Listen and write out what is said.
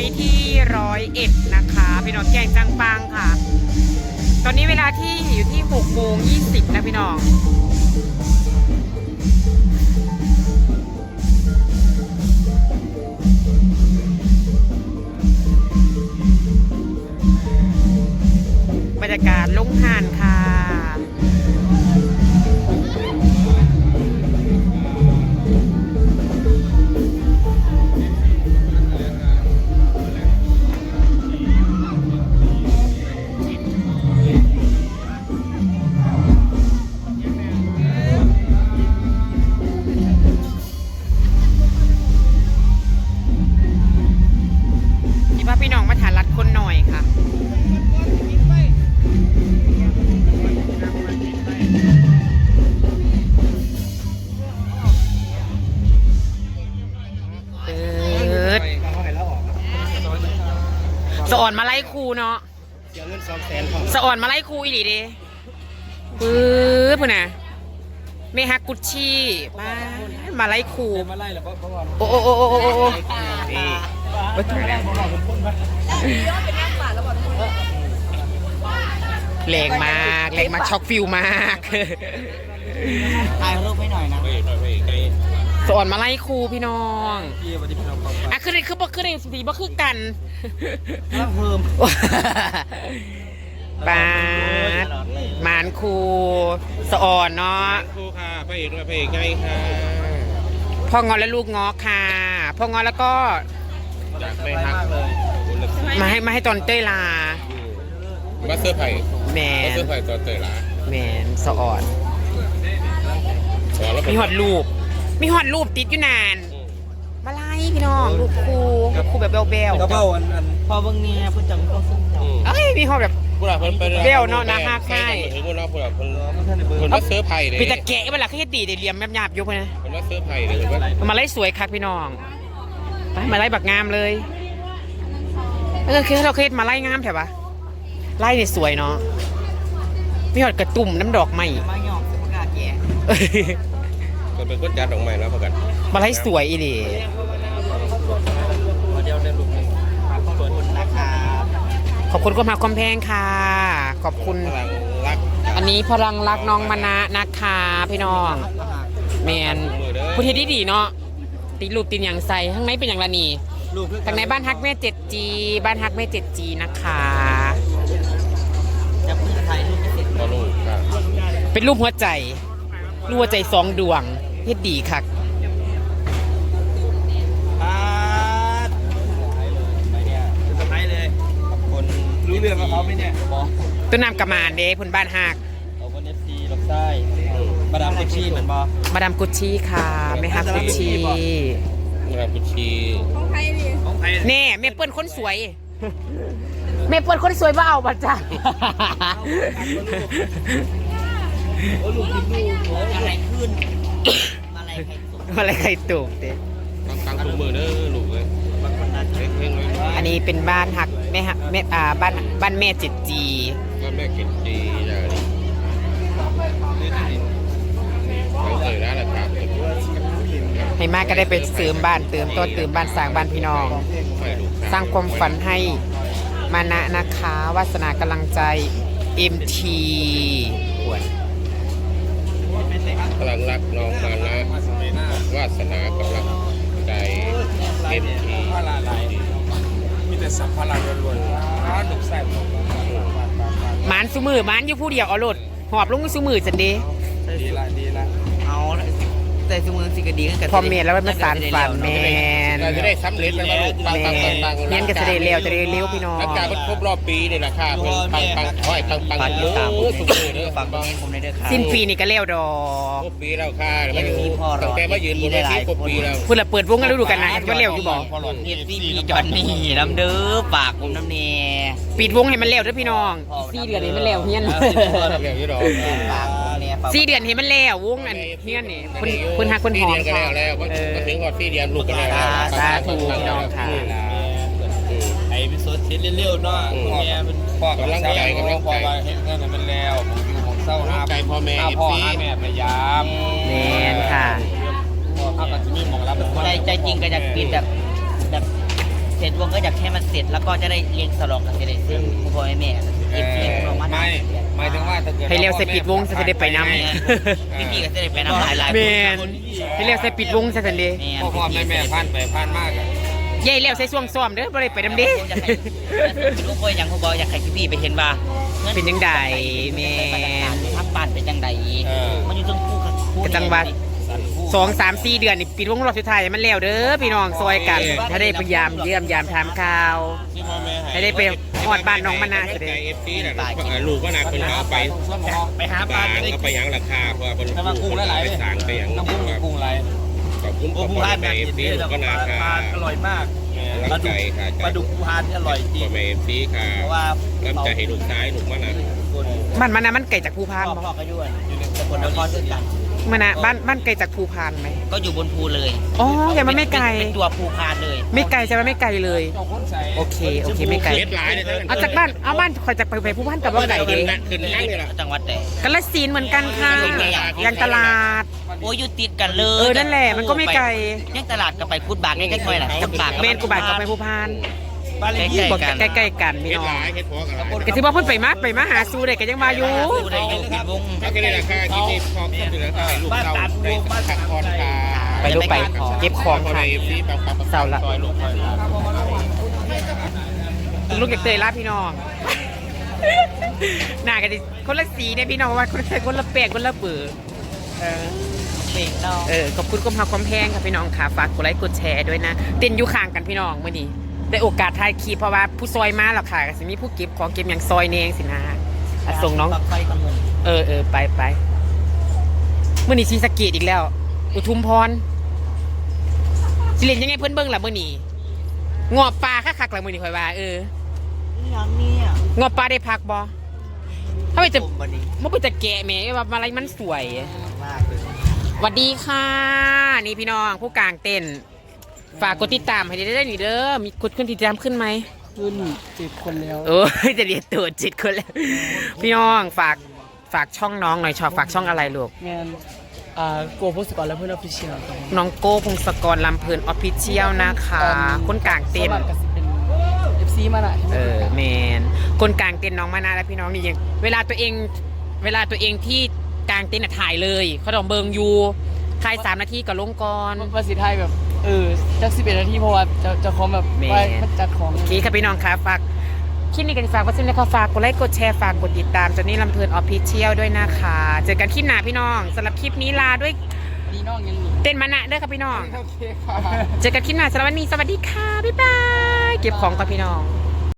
นี้ที่ร้อยเอ็ดนะคะพี่น้องแกงจังปังค่ะ ตอนนี้เวลาที่อยู่ที่6โมง20นะพี่น้องบรรยากาศลงหานค่ะ สนพอสะอ่อนมาไล่ครูอีหลีเด้ปื๊ดพุ่นน่ะเมฮักกุชชี่มามาไล่ครูมาไล่แล้วเพราะเพราะว่าโอ้โอ้โอ้โอ้โอ้โอ้นี่ไปถึงแล้วผมบอกเป็นคนมาแรงมากแรงมากช็อกฟิลมากถ่ายรูปให้หน่อยนะไม่หน่อยไม่ไกลสอนมาไล่ครูพี่น้องพี่วันที่พี่น้องฟังอะคือคือบ่คือในสีบ่คือกันเพิ่ม ปาดหมานครูสะอ่อนเนาะครูค่ะพระเอกด้วยพระเอกไงค่ะพ่องอและลูกงอค่ะพ่องอแล้วก็จากไม่ฮักมากเลยคุณละมาให้มาให้ตอนเต้ยลามาเสื้อร์ไผ่แมมานเสื้อร์ไผ่ตอนเตยหลาแมนสะอ่อน สอนแล้วมีหอดรูป มีหอดรูปติดอยู่นาน มาไล่พี่น้องรูปครูรูปครูแบบเบลกระเป๋าอันอันพอเบิ่งเนี่ยเพิ่นจำก็ซึ้งจังๆเอ้ยมีหอดแบบ ผู้หลักเพิ่นไปเบี้ยวเนาะนะฮักให้ถึงผู้หลักผู้หลักเพิ่นมันท่านในเบิ่งเพิ่นมาเสื้อร์ไผ่เลยปีตะแกะเวลาเขาเฮ็ดดีได้เหลี่ยมหยาบๆยกไปนะเพิ่นมาเสื้อร์ไผ่เลยเพิ่นว่ามาไล่สวยคักพี่น้องไปมาไล่บักงามเลยเออคือเราเคยเฮ็ดมาไล่งามแถวปะไล่เนี่ยสวยเนาะมีหอดกระตุ่มน้ำดอกไม้มาหยอกสิประกาศแก่เพิ่นเป็นคนจัดดอกไม้แล้วพอกันมาไล่สวยอีหลี เดี๋ยวได้รูปหนึงขอบคุณนะครับ ขอบคุณความหักความแพงค่ะ ขอบคุณพลังรักอันนี้พลังรักน้องมานะนะคะพี่น้องแมนผู้ที่ดีดีๆเนาะติดรูปติดอย่างใส่ข้างในเป็นอย่างละนี่รูปข้างในบ้านฮักแม่ 7G บ้านฮักแม่ 7G นะคะจะเพิ่งถ่ายรูปไม่เสร็จพอลูกค่ะเป็นรูปหัวใจรูปหัวใจสองดวงเฮ็ดดีคัก ปาดไปเนี่ยจะสะพายเลยขอบคุณรู้เรื่องกับเขาไหมเนี่ยบอก ต้นน้ำกระมานเด้พุ่นบ้านฮักขอบคุณ FC ลำไส้มาดามกุชชี่เหมือนบอมาดามกุชชี่ค่ะแม่ฮักกุชชี่มารับกุชีของไทยแน่แม่เปิ้ลคนสวยแม่เปิ้ลคนสวยว่าเอาบัตจ้าโอ้ลูกกินลูกอะไรขึ้นอะไรใครสุดอะไรใครตูกเด้ตั้งตั้งทุกมือเด้อลูกเลยบางคนน่าจะเพ่งเพ่งไว้อันนี้เป็นบ้านฮักแม่ฮักแม่อ่าบ้านบ้านแม่ 7G ก็ แม่กินดีอย่างนี้ไปเตยร้านละครับให้มากก็ได้ไปเสริมบ้านเติมต้นเติมบ้านสร้างบ้านพี่น้องไปลูกสร้างความฝันให้มานะนะคะวาสนากำลังใจ MT อวดพลังรักน้องมานะวาสนากำลังใจเอ็มทีมีแต่สัมภาระล้วนๆร้านหนุกแซ่บ หมานซุมือหมานอยู่ผู้เดียวเอารถหอบลงซุมือจันเดีดีละดีละ แต่สมือสิกดีกันพอเมียแล้วมันมาสารฝันแมนเราจะได้สำเร็จแล้วลูกปังแมปังปังนปังเมียนก็จะได้เร็วจะได้เร็วพี่น้องหลังจากครบรอบปีนี่แหละค่ะเพิ่งปังปังห้อยปังปังฝากติมืดตามอสุดเลยเด้อฝากเงินผมในเด้อครับสิ้นปีนี่ก็เร็วดอกครบปีแล้วค่ะยังมีพ่อรอตั้งแต่มายืนบนเวทีครบปีแล้วเพื่อเปิดวงกันฤดูกันนะเห็นว่าเร็วอยู่บอกพอหลอดเอฟซีมีจอนนี่น้ำเด้อฝากผมน้ำเน่ปิดวงให้มันเร็วเด้อพี่น้องสี่เดือนให้มันเร็วเฮียนเรียกยี่ดอก ฝากผมเนี่ยฝากสี่เดือนให้มันเร็ววงอันเฮียนนี่คนคนหักคนหอมกันแล้วแล้วก็ถึงก่อนที่เดียนลูกกันแล้วสาธุพี่น้องค่ะไอ้พิโซดทิศเร็วๆเนาะแม่มันพ่อกำลังใจกำลังใจเห็นเงินมันแล้วผมอยู่ของเศร้าห้าใจพ่อแม่ห้าเอฟพ่อซีห้าแม่พยายามแมนค่ะพ่อข้าก็จะมีหมองรับใจใจจริงก็จะกินแบบแบบเสร็จวงก็อยากให้มันเสร็จแล้วก็จะได้เลี้ยงสลองกับเสด็จซึ่งพ่อแม่แม่ เอฟซีของเรามาไม่หมายถึงว่าถ้าเกิดให้เร็วใส่ปิดวงจะได้ไปนำ พี่พี่ก็จะได้ไปน้ำหลายหลายแมนให้เร็วใส่ปิดวงซะสันเดพ่อพ่อแม่แม่ผ่านไปผ่านมากอะยายเร็วใส่ช่วงซ้อมเด้อบ่ได้ไปนำเด้อยากให้ลูกพ่ออย่างพ่อบอกอยากให้พี่ไปเห็นว่าเป็นยังไงแม่ทับบ้านเป็นยังไงเออมันอยู่ตรงคู่กับคู่ กระจังหวัด สันผู้สองสามสี่เดือนนี่ปิดวงรอบสุดท้ายให้มันแล้วเด้อพี่น้องซอยกัน ถ้าได้พยายามเยี่ยมยามถามข่าวที่พ่อแม่ให้ได้ไปฮอดบ้านน้องมะนาวใจเด้อเอฟซีน่ะลูกก็น่ะคนเขาไปไปหาปลาบางจะได้ ก็ไปกินยังราคาเพราะว่าคนน้ำมันกุ้งหลายๆไปเลยสั่งไปยังน้ำกุ้งมีกุ้งหลายขอบคุณขโอ้อบภูคุณพานไปน่าเอกิฟนซีดีลูกก็น่าปค่ะลาอร่อยมากปลาดุกปลาดุกภูพานนี่อร่อยจริงพ่อแม่เอฟซีค่ะเพราะว่าน้ำใจให้ลูกชายลูกมันน่ะคนบ้านมันนะมันไกลจากภูพานพ่อบ่พ่อก็ยุ่นอยู่ในสกลนครด้วยกัน มันนะบ้านบ้านไกลจากภูพานไหม ก็อยู่บนภูเลยอ๋อแต่มันไม่ไกล เป็นตัวภูพานเลย ไม่ไกลใช่ไหมไม่ไกลเลยเอาคนใส่โอเคโอเคไม่ไกล เม็ดหลายเลยท่านเอาจากบ้านเอาบ้านคอยจากไปไปภูพานกับว่าไก่ดีขึ้นนั่งนี่ล่ะจังหวัดไหนกันละซีนเหมือนกันค่ะยังตลาด โอ้ยอยู่ติดกันเลยเออนั่นแหละมันก็ไม่ไกล ยังตลาดก็ไปพูดบากใกล้ๆหน่อยแหละพูดบากเมนกูบาดกับไปภูพาน บ้านเลขใกล้ที่บอกกันใกล้ๆกันพี่เม็ดน้อหงลายเม็ดพอกันหลายก็ถือว่าเพิ่นไปมาไปมาหาซูได้ก็ยังมาอยู่สู้ได้อยู่ปิดวง ถ้าแค่นี้ราคาที่นี่พอขึ้นไปแล้วให้ลูกเราได้พักผ่อนค่ะไปลูกไปเก็บของพ่อค่ะแม่เอฟซีแบบครับเศร้าละ ซอยลูกซอยหลาน ลูกอยากเตยล่าพี่น้อง หน้ากันดิคนละสีเนี่ยพี่น้องว่าคนละคนละแปลกคนละเบื่อเออเบรกเนาะเออขอบคุณกรมหาความแพงค่ะพี่น้องค่ะฝากกดไลค์กดแชร์ด้วยนะเต้นอยู่ข้างกันพี่น้องเมื่อนี้ ได้โอกาสถ่ายคลิปเพราะว่าผู้ซอยมาแล้วค่ะก็สิมีผู้เก็บของเก็บอย่างซอยเนงสินะอะส่งน้อง ปักไฟกับมุงเออเออไปไปเมื่อนี้ชีสะเกตอีกแล้ว อุทุมพรสิเล่นยังไงเพื่อนเบิ้งล่ะเมื่อนี้งอปลาคักๆล่ะเมื่อนี้คอยว่าเออยังเนี่ยงอปลาได้พักบ่ถ้าไปจะผมวันนี้มันไปจะแกะแหม่ว่าอะไรมันสวย มากเลยสวัสดีค่ะ นี่พี่น้องผู้กลางเต้น ฝากกดติดตามให้ได้ได้หนิเด้อ มีกดขึ้นติดตามขึ้นไหมขึ้นเจ็ดคนแล้ว เออจะเรียนตัวจิตคนแล้ว พี่น้องฝากฝากช่องน้องหน่อยชอบฝากช่องอะไรลูก งานอ่าโกโพสกรและเพื่อนออฟฟิเชียลครับน้องโก้พงศกรลำเพลินออฟฟิเชียลนะคะ คนกลางเต้นสมัครกับสิเป็น FC มาหน่ะเออแมนคนกลางเต้นน้องมานาและพี่น้องนี่ยังเวลาตัวเองเวลาตัวเองที่กลางเต้นน่ะถ่ายเลยเขาต้องเบิงอยู่ถ่ายสามนาทีกับลงก่อนภาษีไทยแบบ เออจักสิบเอ็ดนาทีเพราะว่าจะจะคอมแบบแม่ ว่ามันจัดของโอเคค่ะพี่น้องค่ะฝากคลิปนี้กันฝากไว้ซึ่งนะคะฝากกดไลค์กดแชร์ฝากกดติดตามจนนี่ลำเพลินออฟฟิเชียลด้วยนะคะ เจอกันคลิปหน้าพี่น้องสำหรับคลิปนี้ลาด้วยดีน้องยังมีเต้นมานะเด้อค่ะพี่น้อง โอเคค่ะ เจอกันคลิปหน้าสำหรับวันนี้สวัสดีค่ะบ๊ายบายเก็บของกับพี่น้อง